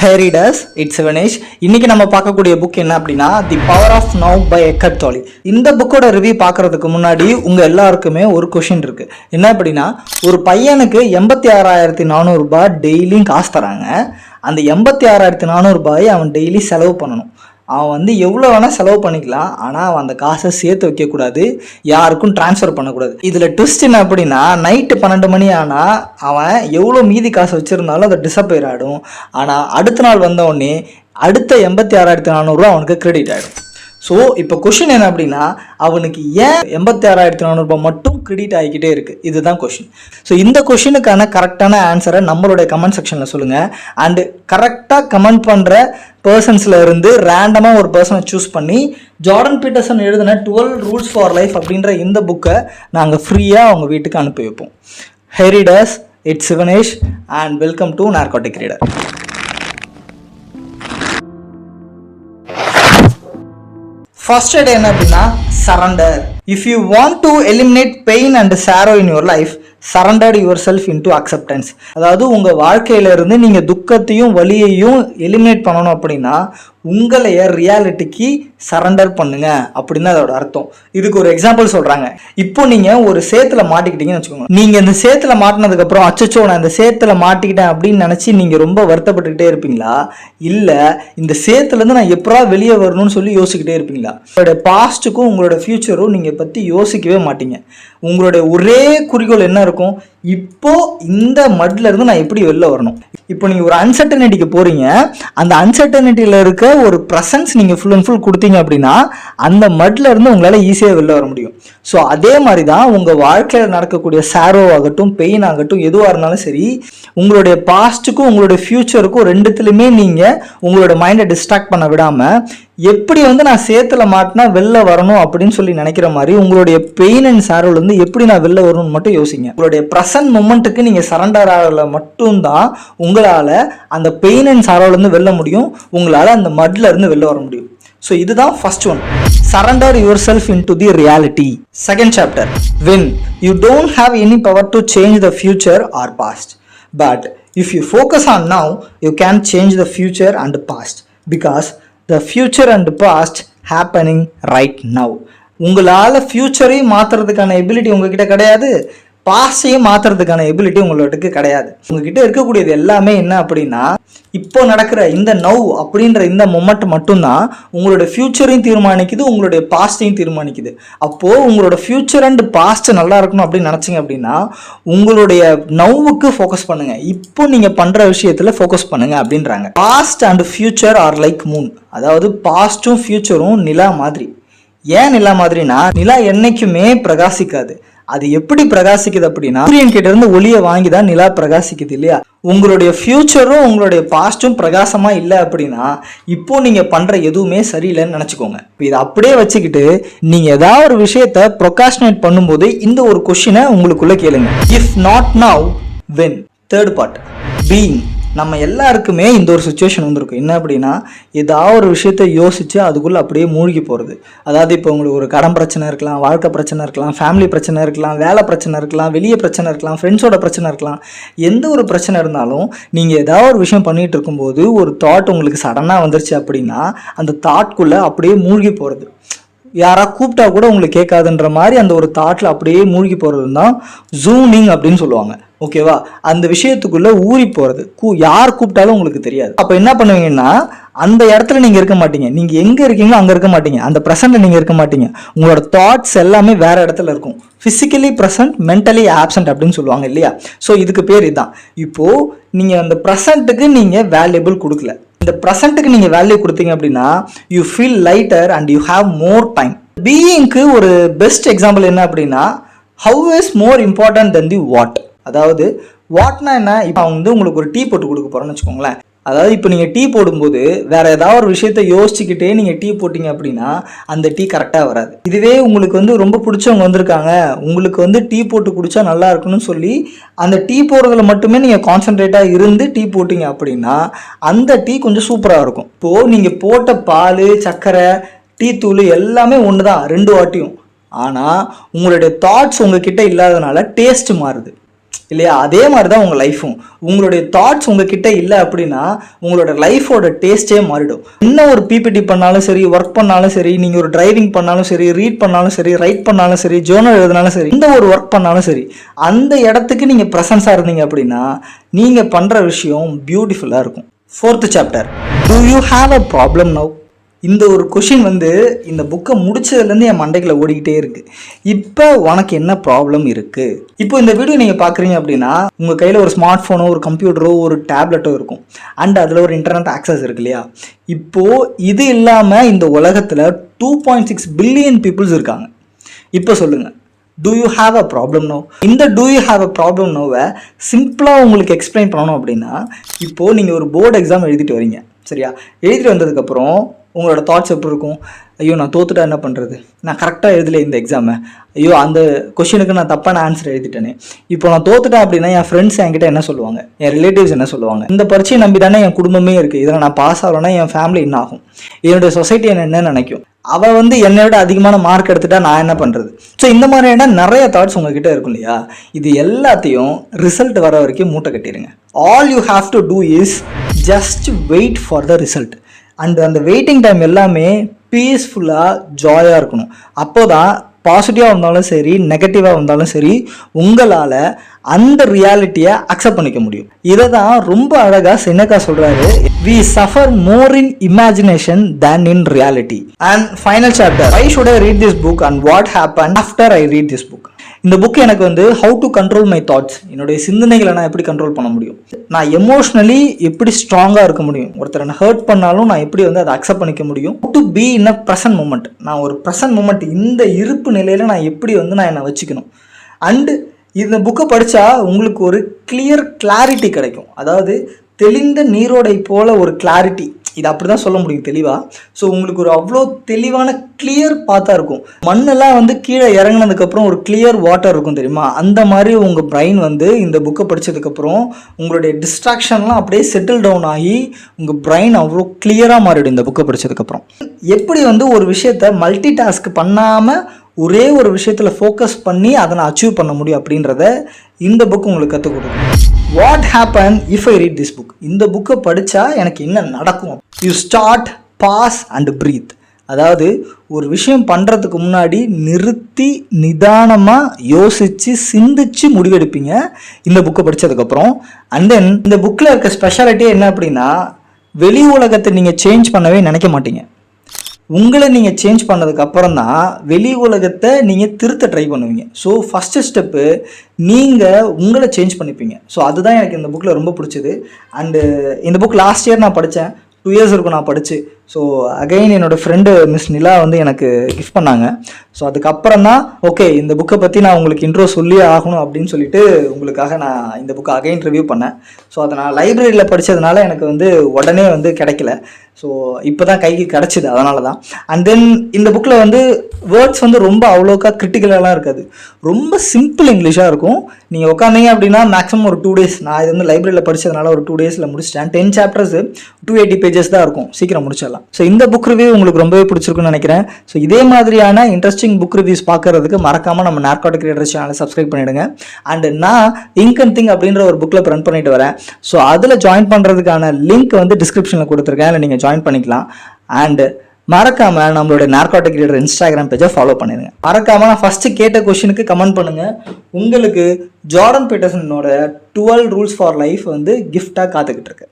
Hey it's Vinesh இன்னைக்கு நம்ம பார்க்கக்கூடிய புக் என்ன அப்படின்னா the power of now by Eckhart Tolle இந்த புக்கோட ரிவ்யூ பார்க்கறதுக்கு முன்னாடி உங்க எல்லாருக்குமே ஒரு கொஷின் இருக்கு. என்ன அப்படின்னா ஒரு பையனுக்கு எண்பத்தி ஆறாயிரத்தி நானூறுரூபா டெய்லியும் காசு தராங்க. அந்த எண்பத்தி ஆறாயிரத்தி நானூறுபாயை அவன் டெய்லி செலவு பண்ணணும். அவன் வந்து எவ்வளோ வேணால் செலவு பண்ணிக்கலாம் ஆனால் அவன் அந்த காசை சேர்த்து வைக்கக்கூடாது யாருக்கும் ட்ரான்ஸ்ஃபர் பண்ணக்கூடாது. இதில் ட்விஸ்ட் என்ன அப்படின்னா நைட்டு பன்னெண்டு மணி ஆனால் அவன் எவ்வளோ மீதி காசு வச்சுருந்தாலும் அதை டிசப்பயர் ஆகிடும் ஆனால் அடுத்த நாள் வந்த உடனே அடுத்த எண்பத்தி ஆறாயிரத்தி நானூறுரூவா அவனுக்கு கிரெடிட் ஆகிடும் ஸோ இப்போ கொஷின் என்ன அப்படின்னா அவனுக்கு ஏன் எண்பத்தி ஆறாயிரத்தி நானூறுபா மட்டும் கிரெடிட் ஆகிக்கிட்டே இருக்குது இதுதான் கொஷின் ஸோ இந்த கொஷினுக்கான கரெக்டான ஆன்சரை நம்மளுடைய கமெண்ட் செக்ஷனில் சொல்லுங்கள் அண்டு கரெக்டாக கமெண்ட் பண்ணுற பர்சன்ஸில் இருந்து ரேண்டமாக ஒரு பர்சனை சூஸ் பண்ணி ஜார்டன் பீட்டர்சன் எழுதின டுவெல் ரூல்ஸ் ஃபார் லைஃப் அப்படின்ற இந்த புக்கை நாங்கள் ஃப்ரீயாக அவங்க வீட்டுக்கு அனுப்பி வைப்போம். Hey readers it's Sivanesh and welcome to narcotic reader first aid என்ன அப்படின்னா surrender if you want to eliminate pain and sorrow in your life surrendered your self into acceptance அதாவது உங்கள் வாழ்க்கையில இருந்து நீங்கள் துக்கத்தையும் வலியையும் எலிமினேட் பண்ணணும் அப்படின்னா உங்களைய ரியாலிட்டிக்கு சரண்டர் பண்ணுங்க அப்படின்னு அதோட அர்த்தம். இதுக்கு ஒரு எக்ஸாம்பிள் சொல்றாங்க. இப்போ நீங்க ஒரு சேத்துல மாட்டிக்கிட்டீங்கன்னு வச்சுக்கோங்க. நீங்க இந்த சேத்துல மாட்டினதுக்கு அப்புறம் அச்சச்சோ நான் இந்த சேத்துல மாட்டிக்கிட்டேன் அப்படின்னு நினைச்சு நீங்க ரொம்ப வருத்தப்பட்டுக்கிட்டே இருப்பீங்களா? இல்ல இந்த சேத்துல இருந்து நான் எப்படா வெளியே வரணும்னு சொல்லி யோசிக்கிட்டே இருப்பீங்களா? உங்களோட பாஸ்ட்டுக்கும் உங்களோட ஃபியூச்சரும் நீங்க பத்தி யோசிக்கவே மாட்டீங்க. உங்களுடைய ஒரே குறிக்கோள் என்ன இருக்கும்? இப்போ இந்த மட்ல இருந்து நான் எப்படி வெளில வரணும்? இப்போ நீங்கள் ஒரு அன்சர்டனிட்டிக்கு போகிறீங்க அந்த அன்சர்டனிட்டியில் இருக்க ஒரு ப்ரெசன்ஸ் நீங்கள் ஃபுல் அண்ட் ஃபுல் கொடுத்தீங்க அப்படின்னா அந்த மட்ல இருந்து உங்களால் ஈஸியாக வெளில வர முடியும். ஸோ அதே மாதிரி தான் உங்கள் வாழ்க்கையில் நடக்கக்கூடிய சாரோ ஆகட்டும் பெயின் ஆகட்டும் எதுவாக இருந்தாலும் சரி உங்களுடைய பாஸ்ட்டுக்கும் உங்களுடைய ஃப்யூச்சருக்கும் ரெண்டுத்துலையுமே நீங்கள் உங்களோட மைண்டை டிஸ்ட்ராக்ட் பண்ண விடாமல் எப்படி வந்து நான் சேத்துல மாட்டினா வெளில வரணும் அப்படின்னு சொல்லி நினைக்கிற மாதிரி உங்களுடைய பெயின் அண்ட் சாரோல இருந்து எப்படி நான் வெளில வரணும்னு மட்டும் யோசிங்க. உங்களுடைய ப்ரெசன்ட் மூமெண்ட்டுக்கு நீங்க சரண்டர் ஆகல மட்டும்தான் உங்களால அந்த பெயின் அண்ட் சாரோல இருந்து வெளில முடியும். உங்களால அந்த மட்ல இருந்து வெளில வர முடியும். ஸோ இதுதான் first one surrender your self into the reality second chapter when you don't have any power to change the future or past but if you focus on now you can change the future and past because the future and past happening right now உங்களால் ஃப்யூச்சரையும் மாற்றுறதுக்கான ability உங்ககிட்ட கிடையாது. பாஸ்டையும் மாற்றுறதுக்கான ability உங்களுக்கு கிடையாது. உங்ககிட்ட இருக்கக்கூடியது எல்லாமே என்ன அப்படின்னா இப்போ நடக்கிற இந்த நவ் அப்படின்ற இந்த மொமெண்ட் மட்டும்தான் உங்களோட ஃப்யூச்சரையும் தீர்மானிக்குது உங்களுடைய பாஸ்டையும் தீர்மானிக்குது. அப்போது உங்களோட ஃப்யூச்சர் அண்ட் பாஸ்ட் நல்லா இருக்கணும் அப்படின்னு நினச்சிங்க அப்படின்னா உங்களுடைய நவ்வுக்கு ஃபோக்கஸ் பண்ணுங்க. இப்போ நீங்கள் பண்ணுற விஷயத்தில் ஃபோக்கஸ் பண்ணுங்க அப்படின்றாங்க. Past and future are like moon அதாவது பாஸ்ட்டும் ஃப்யூச்சரும் நிலா மாதிரி. ஏன் நிலா மாதிரினா நிலா என்னைக்குமே பிரகாசிக்காது. அது எப்படி பிரகாசிக்குது அப்படின்னா சூரியன் கிட்ட இருந்து ஒளியை வாங்கி தான் நிலா பிரகாசிக்குது இல்லையா? உங்களுடைய ஃபியூச்சரும் உங்களுடைய பாஸ்ட்டும் பிரகாசமா இல்லை அப்படின்னா இப்போ நீங்க பண்ற எதுவுமே சரியில்லைன்னு நினச்சிக்கோங்க. இப்போ இதை அப்படியே வச்சுக்கிட்டு நீங்க ஏதாவது ஒரு விஷயத்த ப்ரொகாஷனேட் பண்ணும்போது இந்த ஒரு கொஷினை உங்களுக்குள்ள கேளுங்க. If not now when third part being நம்ம எல்லாருக்குமே இந்த ஒரு சுச்சுவேஷன் வந்திருக்கும். என்ன அப்படின்னா ஏதாவது ஒரு விஷயத்த யோசித்து அதுக்குள்ளே அப்படியே மூழ்கி போகிறது அதாவது இப்போ உங்களுக்கு ஒரு கடன் பிரச்சனை இருக்கலாம் வாழ்க்கை பிரச்சனை இருக்கலாம் ஃபேமிலி பிரச்சனை இருக்கலாம் வேலை பிரச்சனை இருக்கலாம் வெளியே பிரச்சனை இருக்கலாம் ஃப்ரெண்ட்ஸோட பிரச்சனை இருக்கலாம். எந்த ஒரு பிரச்சனை இருந்தாலும் நீங்கள் ஏதாவது ஒரு விஷயம் பண்ணிகிட்டு இருக்கும்போது ஒரு தாட் உங்களுக்கு சடனாக வந்துருச்சு அப்படின்னா அந்த தாட்குள்ளே அப்படியே மூழ்கி போகிறது யாராக கூப்பிட்டா கூட உங்களுக்கு கேட்காதுன்ற மாதிரி அந்த ஒரு தாட்டில் அப்படியே மூழ்கி போகிறது தான் ஜூனிங் அப்படின்னு சொல்லுவாங்க. ஓகேவா அந்த விஷயத்துக்குள்ளே ஊறி போகிறது கூ யார் கூப்பிட்டாலும் உங்களுக்கு தெரியாது. அப்போ என்ன பண்ணுவீங்கன்னா அந்த இடத்துல நீங்கள் இருக்க மாட்டீங்க. நீங்கள் எங்கே இருக்கீங்களோ அங்கே இருக்க மாட்டீங்க. அந்த ப்ரெசென்ட்டில் நீங்கள் இருக்க மாட்டீங்க. உங்களோட தாட்ஸ் எல்லாமே வேறு இடத்துல இருக்கும். ஃபிசிக்கலி ப்ரெசன்ட் மென்டலி ஆப்சண்ட் அப்படின்னு சொல்லுவாங்க இல்லையா? ஸோ இதுக்கு பேர் இதுதான் இப்போது நீங்கள் அந்த ப்ரெசண்ட்டுக்கு நீங்கள் வேல்யூபிள் கொடுக்கல. இந்த ப்ரெசண்ட்டுக்கு நீங்கள் வேல்யூ கொடுத்தீங்க அப்படின்னா you feel lighter and you have more time பீயிங்க்கு ஒரு பெஸ்ட் எக்ஸாம்பிள் என்ன அப்படின்னா how is more important then the what அதாவது வாட்னா என்ன? இப்போ வந்து உங்களுக்கு ஒரு டீ போட்டு கொடுக்க போகிறோன்னு வச்சுக்கோங்களேன். அதாவது இப்போ நீங்கள் டீ போடும்போது வேற ஏதாவது ஒரு விஷயத்த யோசிச்சுக்கிட்டே நீங்கள் டீ போட்டிங்க அப்படின்னா அந்த டீ கரெக்டாக வராது. இதுவே உங்களுக்கு வந்து ரொம்ப பிடிச்சவங்க வந்திருக்காங்க. உங்களுக்கு வந்து டீ போட்டு குடிச்சா நல்லா இருக்குன்னு சொல்லி அந்த டீ போடுறதுல மட்டுமே நீங்கள் கான்சென்ட்ரேட்டாக இருந்து டீ போட்டிங்க அப்படின்னா அந்த டீ கொஞ்சம் சூப்பராக இருக்கும். இப்போது நீங்கள் போட்ட பால் சர்க்கரை டீ தூள் எல்லாமே ஒன்று தான் ரெண்டு வாட்டியும். ஆனால் உங்களுடைய தாட்ஸ் உங்ககிட்ட இல்லாதனால டேஸ்ட் மாறுது. இல்லையா? அதே மாதிரி தான் உங்கள் லைஃப்பும் உங்களுடைய தாட்ஸ் உங்ககிட்ட இல்லை அப்படின்னா உங்களோட லைஃபோட டேஸ்ட்டே மாறிடும். என்ன ஒரு பிபிடி பண்ணாலும் சரி ஒர்க் பண்ணாலும் சரி நீங்கள் ஒரு டிரைவிங் பண்ணாலும் சரி ரீட் பண்ணாலும் சரி ரைட் பண்ணாலும் சரி ஜேர்னல் எழுதினாலும் சரி இந்த ஒரு ஒர்க் பண்ணாலும் சரி அந்த இடத்துக்கு நீங்கள் ப்ரெசன்ஸாக இருந்தீங்க அப்படின்னா நீங்கள் பண்ணுற விஷயம் பியூட்டிஃபுல்லாக இருக்கும். Fourth chapter do you have a problem now இந்த ஒரு கொஷின் வந்து இந்த புக்கை முடிச்சதுலேருந்து என் மண்டைக்குள்ள ஓடிக்கிட்டே இருக்கு. இப்போ உனக்கு என்ன ப்ராப்ளம் இருக்கு? இப்போ இந்த வீடியோ நீங்கள் பார்க்குறீங்க அப்படின்னா உங்கள் கையில் ஒரு ஸ்மார்ட் ஃபோனோ ஒரு கம்ப்யூட்டரோ ஒரு டேப்லெட்டோ இருக்கும். அண்ட் அதில் ஒரு இன்டர்நெட் ஆக்சஸ் இருக்கு இல்லையா? இப்போது இது இல்லாமல் இந்த உலகத்தில் two point six billion peoples இருக்காங்க. இப்போ சொல்லுங்கள் do you have a problem now இந்த do you have a problem நோவை சிம்பிளாக உங்களுக்கு எக்ஸ்பிளைன் பண்ணணும் அப்படின்னா இப்போது நீங்கள் ஒரு போர்டு எக்ஸாம் எழுதிட்டு வரீங்க. சரியா? எழுதிட்டு வந்ததுக்கப்புறம் உங்களோட தாட்ஸ் எப்படி இருக்கும்? ஐயோ நான் தோத்துட்டா என்ன பண்ணுறது நான் கரெக்டாக எழுதலை இந்த எக்ஸாமை ஐயோ அந்த கொஷினுக்கு நான் தப்பான ஆன்சர் எழுதிட்டேனே. இப்போ நான் தோத்துட்டேன் அப்படின்னா என் ஃப்ரெண்ட்ஸ் என்கிட்ட என்ன சொல்லுவாங்க? என் ரிலேட்டிவ்ஸ் என்ன சொல்லுவாங்க? இந்த பரீட்சையை நம்பி தானே என் குடும்பமே இருக்குது இதில் நான் பாஸ் ஆகலைன்னா என் ஃபேமிலி என்ன ஆகும்? என்னுடைய சொசைட்டி என்ன நினைக்கும்? அவள் வந்து என்னை விட அதிகமான மார்க் எடுத்துட்டா நான் என்ன பண்ணுறது ஸோ இந்த மாதிரியான நிறைய தாட்ஸ் உங்ககிட்ட இருக்கும் இல்லையா? இது எல்லாத்தையும் ரிசல்ட் வர வரைக்கும் மூட்டை கட்டிடுங்க all you have to do is just wait for the result and அந்த வெயிட்டிங் டைம் எல்லாமே பீஸ்ஃபுல்லாக ஜாயாக இருக்கணும். அப்போ தான் பாசிட்டிவாக இருந்தாலும் சரி நெகட்டிவாக இருந்தாலும் சரி உங்களால் அந்த ரியாலிட்டியை அக்செப்ட் பண்ணிக்க முடியும். இதை தான் ரொம்ப அழகாக சின்னக்கா சொல்கிறாரு we suffer more in imagination than in reality and final chapter I should I read this book and what happen after I read this book இந்த புக் எனக்கு வந்து how to control my thoughts என்னுடைய சிந்தனைகளை நான் எப்படி control பண்ண முடியும்? நான் எமோஷ்னலி எப்படி ஸ்ட்ராங்காக இருக்க முடியும்? ஒருத்தரை நான் ஹர்ட் பண்ணாலும் நான் எப்படி வந்து அதை அக்செப்ட் பண்ணிக்க முடியும்? To be in a present moment நான் ஒரு ப்ரெசன்ட் மூமெண்ட் இந்த இருப்பு நிலையில் நான் எப்படி வந்து நான் என்னை வச்சுக்கணும்? அண்டு இந்த புக்கை படித்தா உங்களுக்கு ஒரு கிளியர் கிளாரிட்டி கிடைக்கும். அதாவது தெளிந்த நீரோடை போல ஒரு கிளாரிட்டி இது அப்படி தான் சொல்ல முடியும் தெளிவாக ஸோ உங்களுக்கு ஒரு அவ்வளோ தெளிவான கிளியர் பார்த்தா இருக்கும். மண்ணெல்லாம் வந்து கீழே இறங்குனதுக்கப்புறம் ஒரு கிளியர் வாட்டர் இருக்கும் தெரியுமா? அந்த மாதிரி உங்கள் பிரெயின் வந்து இந்த புக்கை படித்ததுக்கப்புறம் உங்களுடைய டிஸ்ட்ராக்ஷன்லாம் அப்படியே செட்டில் டவுன் ஆகி உங்கள் பிரெயின் அவ்வளோ கிளியராக மாறிடும் இந்த புக்கை படித்ததுக்கப்புறம் எப்படி வந்து ஒரு விஷயத்த மல்டி டாஸ்க் பண்ணாமல் ஒரே ஒரு விஷயத்தில் ஃபோக்கஸ் பண்ணி அதை நான் அச்சீவ் பண்ண முடியும் அப்படின்றத இந்த புக் உங்களுக்கு கற்றுக் கொடுக்கும். What happen if I read this book இந்த புக்கை படித்தா எனக்கு என்ன நடக்கும்? You start pause and breathe அதாவது ஒரு விஷயம் பண்ணுறதுக்கு முன்னாடி நிறுத்தி நிதானமாக யோசித்து சிந்திச்சு முடிவெடுப்பீங்க. இந்த புக்கை படித்ததுக்கப்புறம் அண்ட் தென் இந்த புக்கில் இருக்க ஸ்பெஷாலிட்டி என்ன அப்படின்னா வெளி உலகத்தை நீங்கள் சேஞ்ச் பண்ணவே நினைக்க மாட்டீங்க. உங்களை நீங்கள் சேஞ்ச் பண்ணதுக்கு அப்புறம் தான் வெளி உலகத்தை நீங்கள் திருத்த ட்ரை பண்ணுவீங்க. ஸோ ஃபஸ்ட்டு ஸ்டெப்பு நீங்கள் உங்களை சேஞ்ச் பண்ணிப்பீங்க. ஸோ அதுதான் எனக்கு இந்த புக்கில் ரொம்ப பிடிச்சது. அண்டு இந்த புக் லாஸ்ட் இயர் நான் படித்தேன் டூ இயர்ஸ் இருக்கும் நான் படித்து ஸோ அகைன் என்னோடய ஃப்ரெண்டு மிஸ் நிலா வந்து எனக்கு கிஃப்ட் பண்ணாங்க. ஸோ அதுக்கப்புறம் தான் ஓகே இந்த புக்கை பற்றி நான் உங்களுக்கு இன்ட்ரோ சொல்லியே ஆகணும் அப்படின்னு சொல்லிட்டு உங்களுக்காக நான் இந்த புக்கை அகைன் ரிவ்யூ பண்ணேன். ஸோ அதை நான் லைப்ரரியில் படித்ததுனால எனக்கு வந்து உடனே வந்து கிடைக்கல. ஸோ இப்போ தான் கைக்கு கிடச்சிது அதனால தான் அண்ட் தென் இந்த புக்கில் வந்து வேர்ட்ஸ் வந்து ரொம்ப அவ்வளோக்கா கிரிட்டிக்கலாலாம் இருக்காது. ரொம்ப சிம்பிள் இங்கிலீஷாக இருக்கும். நீங்கள் உட்காந்தீங்க அப்படின்னா மேக்ஸிமம் ஒரு டூ டேஸ் நான் இது வந்து லைப்ரரியில் படித்ததுனால ஒரு டூ டேஸில் முடிச்சிட்டேன். Ten chapters two eighty pages தான் இருக்கும். சீக்கிரம் முடிச்சிடலாம். ஸோ இந்த புக் ரிவ்யூ உங்களுக்கு ரொம்பவே பிடிச்சிருக்குன்னு நினைக்கிறேன். ஸோ இதே மாதிரியான இன்ட்ரெஸ்டிங் புக் ரிவ்யூஸ் பார்க்கறதுக்கு மறக்காமல் நம்ம நார்காட்டிக் கிரியேட்டர் சேனலை சப்ஸ்கிரைப் பண்ணிடுங்க. அண்ட் நான் இங்க் அண்ட் திங் அப்படின்ற ஒரு புக்கில் ரன் பண்ணிட்டு வரேன். ஸோ அதில் ஜாயின் பண்ணுறதுக்கான லிங்க் வந்து டிஸ்கிரிப்ஷனில் கொடுத்துருக்கேன். இல்லை நீங்கள் ஜாயின் பண்ணிக்கலாம். அண்டு மறக்காம நம்மளுடைய நார்காட்டிக் கிரியேட்டர் இன்ஸ்டாகிராம் பேஜை ஃபாலோ பண்ணிடுங்க மறக்காம நான் ஃபர்ஸ்ட் கேட்ட கொஷினுக்கு கமெண்ட் பண்ணுங்க. உங்களுக்கு ஜார்டன் பீட்டர்சனோட டுவெல் ரூல்ஸ் ஃபார் லைஃப் வந்து கிஃப்டாக காத்துக்கிட்டு இருக்கு.